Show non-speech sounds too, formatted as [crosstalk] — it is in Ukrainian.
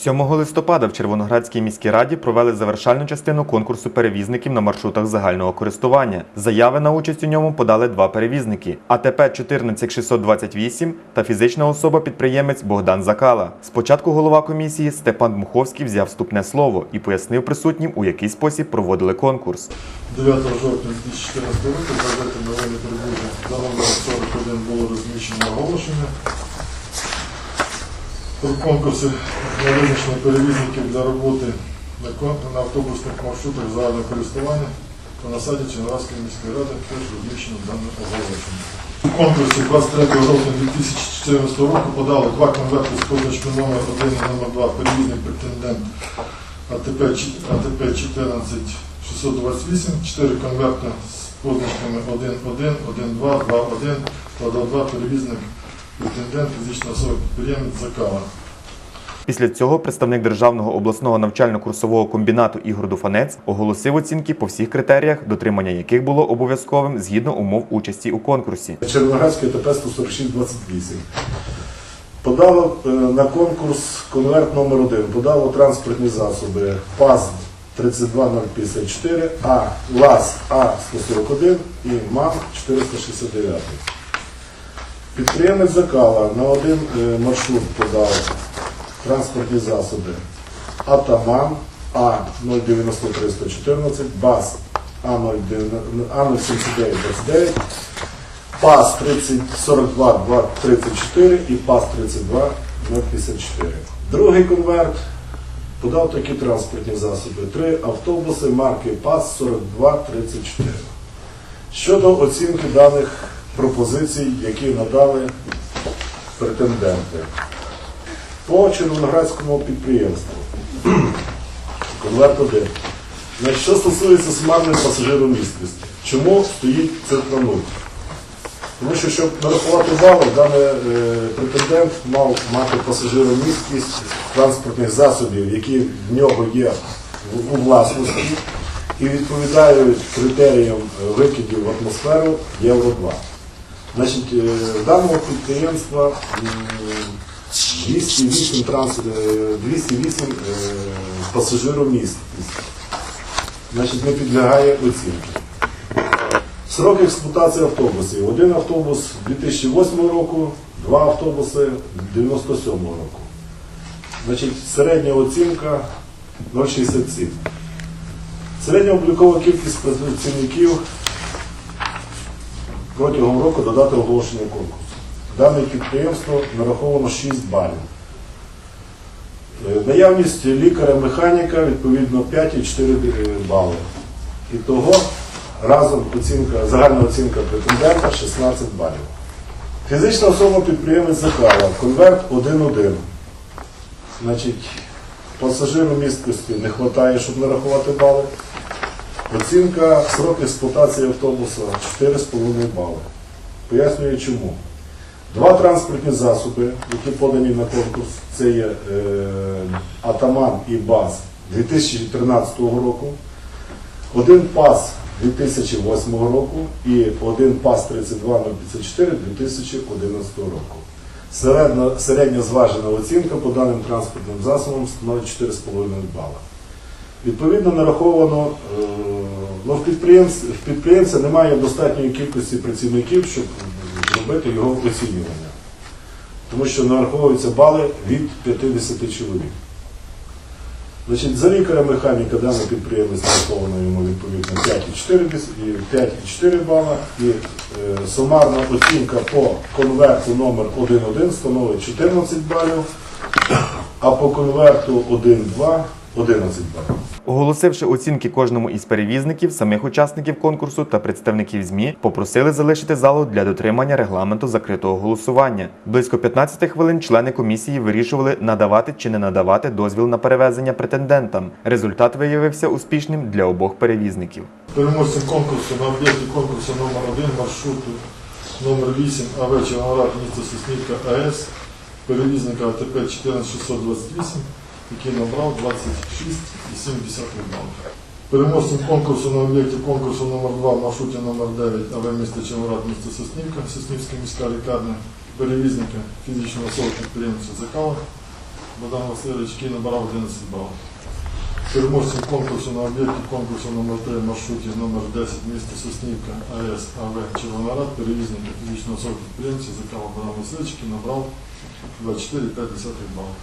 7 листопада в Червоноградській міській раді провели завершальну частину конкурсу перевізників на маршрутах загального користування. Заяви на участь у ньому подали два перевізники: АТП 14628 та фізична особа-підприємець Богдан Закала. Спочатку голова комісії Степан Дмуховський взяв вступне слово і пояснив присутнім, у який спосіб проводили конкурс. 9 жовтня 2014 року в газеті новини прибудження за номером 41 було розміщено оголошення конкурси на визначення перевізників для роботи на автобусних маршрутах загального користування, на сайті Черноградської міської ради теж розміщено дане оголошення. У конкурсі 23 жовтня 2014 року подали два конверти з позначкою номер 1 і номер 2 перевізник претендент АТП, чи- АТП 14 628, 4 конверти з позначками 1, 1, 1, 2, 2, 1 та 2, 2 перевізник претендент фізична особа підприємець Закала. Після цього представник Державного обласного навчально-курсового комбінату Ігор Дуфанець оголосив оцінки по всіх критеріях, дотримання яких було обов'язковим згідно умов участі у конкурсі. Червоноградське ТП 14628. Подало е, на конкурс конверт номер 1 подало транспортні засоби ПАЗ 32054, А, ЛАЗ А141 і МАН 469. Підприємець Закала на один е, маршрут подав транспортні засоби Атаман А093114, БАЗ А07929, ПАС 3042 234 і ПАС 32 054. Другий конверт подав такі транспортні засоби. Три автобуси марки ПАС 4234. Щодо оцінки даних пропозицій, які надали претенденти. По Червоноградському підприємству. [clears throat] Конверт 1. Значить, що стосується сумарної пасажиромісткості, чому стоїть цифра 0? Тому що, щоб нарахувати бали, даний е, претендент мав мати пасажиромісткість транспортних засобів, які в нього є у власності і відповідають критеріям е, викидів в атмосферу Євро 2. Значить, е, даного підприємства 208, транс, е, 208 е, пасажиромісткість. Значить, не підлягає оцінці. Срок експлуатації автобусів. Один автобус 2008 року, два автобуси 97 року. Значить, середня оцінка 0,67. Середня облікова кількість працівників протягом року додати оголошення конкурсу. Дане підприємство нараховано 6 балів. Е, Наявність лікаря-механіка відповідно 5,4 бали. І того разом оцінка, загальна оцінка претендента 16 балів. Фізична особа підприємець Закала, конверт 1-1. Значить, пасажиру місткості не вистачає, щоб нарахувати бали. Оцінка срок експлуатації автобуса 4,5 бали. Пояснюю чому. Два транспортні засоби, які подані на конкурс, це є е, Атаман і БАЗ 2013 року, один ПАС 2008 року і один ПАС 32054 2011 року. Середня, середня зважена оцінка по даним транспортним засобам становить 4,5 бала. Відповідно, нараховано, е, ну, в, підприємстві, в підприємця немає достатньої кількості працівників, щоб зробити його оцінювання. Тому що нараховуються бали від 50 чоловік. Значить, за лікаря механіка даний підприємець нараховано йому відповідно 5,4 дес- і 5,4 бала. І е, сумарна оцінка по конверту номер 1.1 становить 14 балів, а по конверту 1.2 11 балів. Оголосивши оцінки кожному із перевізників, самих учасників конкурсу та представників ЗМІ попросили залишити залу для дотримання регламенту закритого голосування. Близько 15 хвилин члени комісії вирішували, надавати чи не надавати дозвіл на перевезення претендентам. Результат виявився успішним для обох перевізників. Переможцем конкурсу на об'єкті конкурсу номер 1 маршруту номер 8 АВ Червоноград місто Соснівка АЕС перевізника АТП 14628, який набрав 26,7 балів. Переможцем конкурсу на об'єкті конкурсу номер 2 в маршруті номер 9 АВ місто Червоноград місто Соснівка, Соснівська міська лікарня перевізника фізичного особи підприємця Закала Богдан Васильович, який набрав 11 балів. Переможцем конкурсу на об'єкті конкурсу номер 3 маршруті номер 10 місто Соснівка АЕС АВ Червоноград, перевізник фізичного особи підприємця Закава Богдан Васильович, який набрав 24,5 балів.